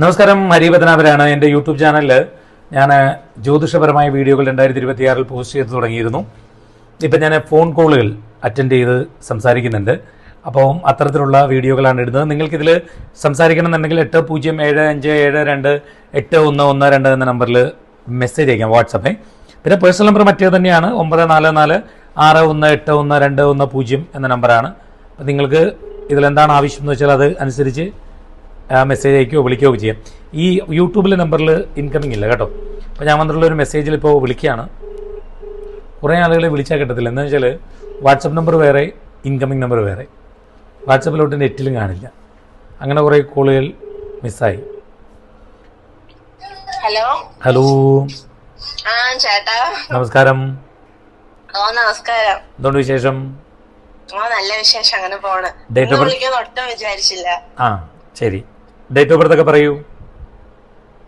നമസ്കാരം ഹരിപതനാഭരാണ് എന്റെ യൂട്യൂബ് ചാനലിൽ ഞാൻ ജ്യോതിഷപരമായ വീഡിയോകൾ രണ്ടായിരത്തി ഇരുപത്തിയാറിൽ പോസ്റ്റ് ചെയ്ത് തുടങ്ങിയിരുന്നു. ഇപ്പം ഞാൻ ഫോൺ കോളുകൾ അറ്റൻഡ് ചെയ്ത് സംസാരിക്കുന്നുണ്ട്. അപ്പോൾ അത്തരത്തിലുള്ള വീഡിയോകളാണ് ഇടുന്നത്. നിങ്ങൾക്കിതിൽ സംസാരിക്കണം എന്നുണ്ടെങ്കിൽ എട്ട് പൂജ്യം ഏഴ് അഞ്ച് ഏഴ് രണ്ട് എട്ട് ഒന്ന് ഒന്ന് രണ്ട് എന്ന നമ്പറിൽ മെസ്സേജ് അയക്കാം വാട്സപ്പേ. പിന്നെ പേഴ്സണൽ നമ്പർ മറ്റേ തന്നെയാണ്. ഒമ്പത് നാല് നാല് ആറ് ഒന്ന് എട്ട് ഒന്ന് രണ്ട് ഒന്ന് പൂജ്യം എന്ന നമ്പറാണ്. അപ്പോൾ നിങ്ങൾക്ക് ഇതിലെന്താണ് ആവശ്യം എന്ന് വെച്ചാൽ അത് അനുസരിച്ച് മെസ്സേജ് അയക്കുകയോ വിളിക്കുകയോ ചെയ്യാം. ഈ യൂട്യൂബിലെ നമ്പറിൽ ഇൻകമിംഗ് ഇല്ല കേട്ടോ. അപ്പോൾ ഞാൻ വന്നിട്ടുള്ള ഒരു മെസ്സേജിൽ ഇപ്പോൾ വിളിക്കുകയാണ്. കുറേ ആളുകളെ വിളിച്ചാൽ കിട്ടത്തില്ല. എന്താ വെച്ചാൽ വാട്സപ്പ് നമ്പർ വേറെ ഇൻകമിംഗ് നമ്പർ വേറെ. വാട്സപ്പിലോട്ട് നെറ്റിലും കാണില്ല. അങ്ങനെ കുറേ കോളുകൾ മിസ്സായി ഹലോ? ഹലോ? ചേട്ടാ. നമസ്കാരം. ഓ നമസ്കാരം. എന്തുകൊണ്ട് വിശേഷം? ഓ നല്ല വിശേഷം. അങ്ങനെ പോണ്. ഡേറ്റ് ഒട്ടും വിചാരിച്ചില്ല. ആ ശരി. ഡേറ്റ് ഓഫ് ബർത്ത് ഒക്കെ പറയൂ.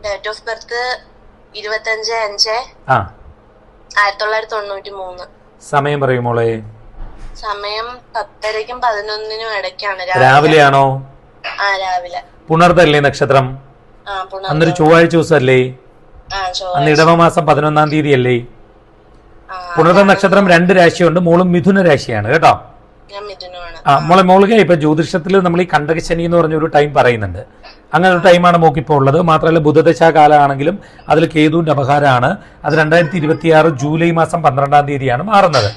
ഡേറ്റ് ഓഫ് ബർത്ത് ഇരുപത്തഞ്ച് അഞ്ച് ആ. ആയിരത്തി തൊള്ളായിരത്തി തൊണ്ണൂറ്റി മൂന്ന് സമയം പറയൂ മോളെ. സമയം പത്തരയ്ക്കും പതിനൊന്നിനും ഇടയ്ക്കാണ്. രാവിലെയാണോ? ആ രാവിലെ. പുണർതല്ലേ നക്ഷത്രം? അന്നൊരു ചൊവ്വാഴ്ച ദിവസമല്ലേ അന്ന് ഇടവമാസം പതിനൊന്നാം തീയതി അല്ലേ? പുണർത നക്ഷത്രം രണ്ട് രാശിയുണ്ട്. മോളും മിഥുന രാശിയാണ്. കേട്ടോ? ആ മോളെ മോളുക ഇപ്പൊ ജ്യോതിഷത്തിൽ നമ്മൾ ഈ കണ്ടകശനി എന്ന് പറഞ്ഞ ഒരു ടൈം പറയുന്നുണ്ട്. അങ്ങനെ ഒരു ടൈമാണ് മോക്കിപ്പോൾ ഉള്ളത്. മാത്രമല്ല ബുധദശാ കാലമാണെങ്കിലും അതിൽ കേതുവിന്റെ അപഹാരമാണ്. അത് രണ്ടായിരത്തി ഇരുപത്തിയാറ് ജൂലൈ മാസം പന്ത്രണ്ടാം തീയതിയാണ് മാറുന്നത്.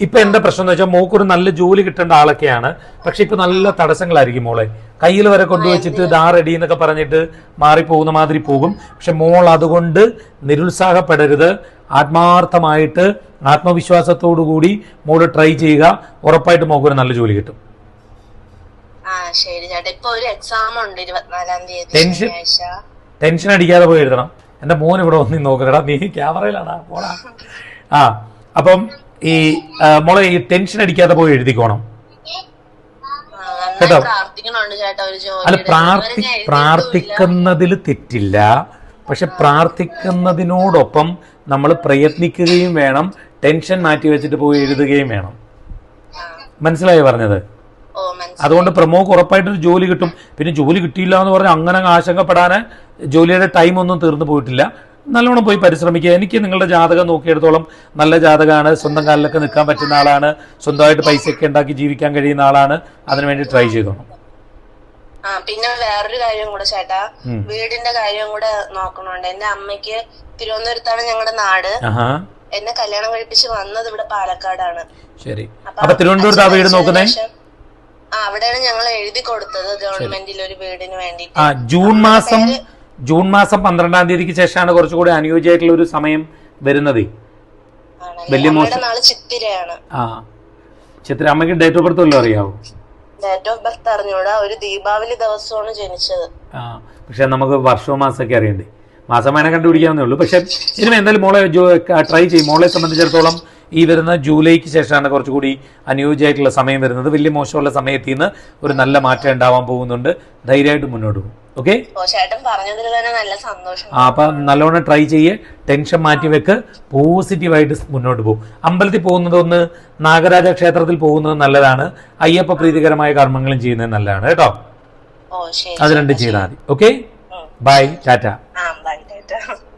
ഇപ്പൊ എന്താ പ്രശ്നം എന്ന് വെച്ചാൽ മോക്കൊരു നല്ല ജോലി കിട്ടേണ്ട ആളൊക്കെയാണ്. പക്ഷെ ഇപ്പൊ നല്ല തടസ്സങ്ങളായിരിക്കും മോളെ. കയ്യിൽ വരെ കൊണ്ടുവച്ചിട്ട് ദാ റെഡി എന്നൊക്കെ പറഞ്ഞിട്ട് മാറിപ്പോകുന്ന മാതിരി പോകും. പക്ഷെ മോൾ അതുകൊണ്ട് നിരുത്സാഹപ്പെടരുത്. ആത്മാർത്ഥമായിട്ട് ആത്മവിശ്വാസത്തോടു കൂടി മോൾ ട്രൈ ചെയ്യുക. ഉറപ്പായിട്ട് മോക്കൊരു നല്ല ജോലി കിട്ടും. ശരി ചേട്ടാ. ഇപ്പൊ ഒരു എക്സാം ഉണ്ട് ഇരുപത്തിനാലാം തീയതി ടെൻഷൻ- ടെൻഷൻ അടിക്കാതെ പോയി എഴുതണം. എന്റെ മോൻ ഇവിടെ വന്ന് നോക്കണടാ നീ ക്യാമറയിലാണാ പോടാ. ആ അപ്പം ഈ മോളെ ഈ ടെൻഷൻ അടിക്കാതെ പോയി എഴുതിക്കോണം. കേട്ടോ. അല്ല പ്രാർത്ഥി പ്രാർത്ഥിക്കുന്നതിൽ തെറ്റില്ല. പക്ഷെ പ്രാർത്ഥിക്കുന്നതിനോടൊപ്പം നമ്മൾ പ്രയത്നിക്കുകയും വേണം. ടെൻഷൻ മാറ്റി വെച്ചിട്ട് പോയി എഴുതുകയും വേണം. മനസ്സിലായി പറഞ്ഞത്? അതുകൊണ്ട് പ്രമോക്ക് ഉറപ്പായിട്ടൊരു ജോലി കിട്ടും. പിന്നെ ജോലി കിട്ടിയില്ല എന്ന് പറഞ്ഞാൽ അങ്ങനെ അങ്ങ് ആശങ്കപ്പെടാൻ ജോലിയുടെ ടൈം ഒന്നും തീർന്നു പോയിട്ടില്ല. നല്ലോണം പോയി പരിശ്രമിക്കുക. എനിക്ക് നിങ്ങളുടെ ജാതകം നോക്കിയെടുത്തോളം നല്ല ജാതകമാണ്. സ്വന്തം കാലിലൊക്കെ നിൽക്കാൻ പറ്റുന്ന ആളാണ്. സ്വന്തമായിട്ട് പൈസയൊക്കെ ഉണ്ടാക്കി ജീവിക്കാൻ കഴിയുന്ന ആളാണ്. അതിനുവേണ്ടി ട്രൈ ചെയ്തോണം ആ പിന്നെ വേറൊരു കാര്യം കൂടെ ചേട്ടാ. വീടിന്റെ കാര്യം കൂടെ നോക്കണുണ്ട്. എന്റെ അമ്മയ്ക്ക് തിരുവനന്തപുരത്താണ് ഞങ്ങളുടെ നാട്. എന്നെ കല്യാണം കഴിപ്പിച്ച് വന്നത് ഇവിടെ പാലക്കാടാണ്. ശരി. അപ്പൊ തിരുവനന്തപുരത്ത് ആ വീട് നോക്കുന്നേ? ആ അവിടെയാണ് ഞങ്ങൾ എഴുതി കൊടുത്തത് ഗവൺമെന്റിൽ ഒരു വീടിന് വേണ്ടി ആ ജൂൺ മാസം ജൂൺ മാസം പന്ത്രണ്ടാം തീയതിക്ക് ശേഷമാണ് കുറച്ചുകൂടി അനുയോജ്യമായിട്ടുള്ള ഒരു സമയം വരുന്നത്. വലിയ മോശം. ആ. ചിത്ര അമ്മയ്ക്ക് ഡേറ്റ് ഓഫ് ബർത്ത് വല്ലതും അറിയാവോ? ഡേറ്റ് ഓഫ് ബർത്ത് അറിഞ്ഞൂടാ. ഒരു ദീപാവലി ദിവസമാണ് ജനിച്ചത്. ആ. പക്ഷെ നമുക്ക് വർഷവും മാസമൊക്കെ അറിയണ്ടേ? മാസം വേണം കണ്ടുപിടിക്കാവുന്നേ ഉള്ളൂ. പക്ഷെ ഇതിന് എന്തായാലും മോളെ ട്രൈ ചെയ്യും. മോളെ സംബന്ധിച്ചിടത്തോളം ഈ വരുന്ന ജൂലൈക്ക് ശേഷമാണ് കുറച്ചുകൂടി അനുയോജ്യമായിട്ടുള്ള സമയം വരുന്നത്. വലിയ മോശമുള്ള സമയത്തിൽ നിന്ന് ഒരു നല്ല മാറ്റം ഉണ്ടാവാൻ പോകുന്നുണ്ട്. ധൈര്യമായിട്ട് മുന്നോട്ട് പോകും. ഓക്കെ ആ അപ്പം നല്ലോണം ട്രൈ ചെയ്യേ. ടെൻഷൻ മാറ്റി വെക്ക്. പോസിറ്റീവായിട്ട് മുന്നോട്ട് പോകും. അമ്പലത്തിൽ പോകുന്നത് ഒന്ന് നാഗരാജ ക്ഷേത്രത്തിൽ പോകുന്നത് നല്ലതാണ്. അയ്യപ്പ പ്രീതികരമായ കർമ്മങ്ങളും ചെയ്യുന്നത് നല്ലതാണ്. കേട്ടോ? അത് രണ്ടും ചെയ്താൽ മതി. Okay bye Tata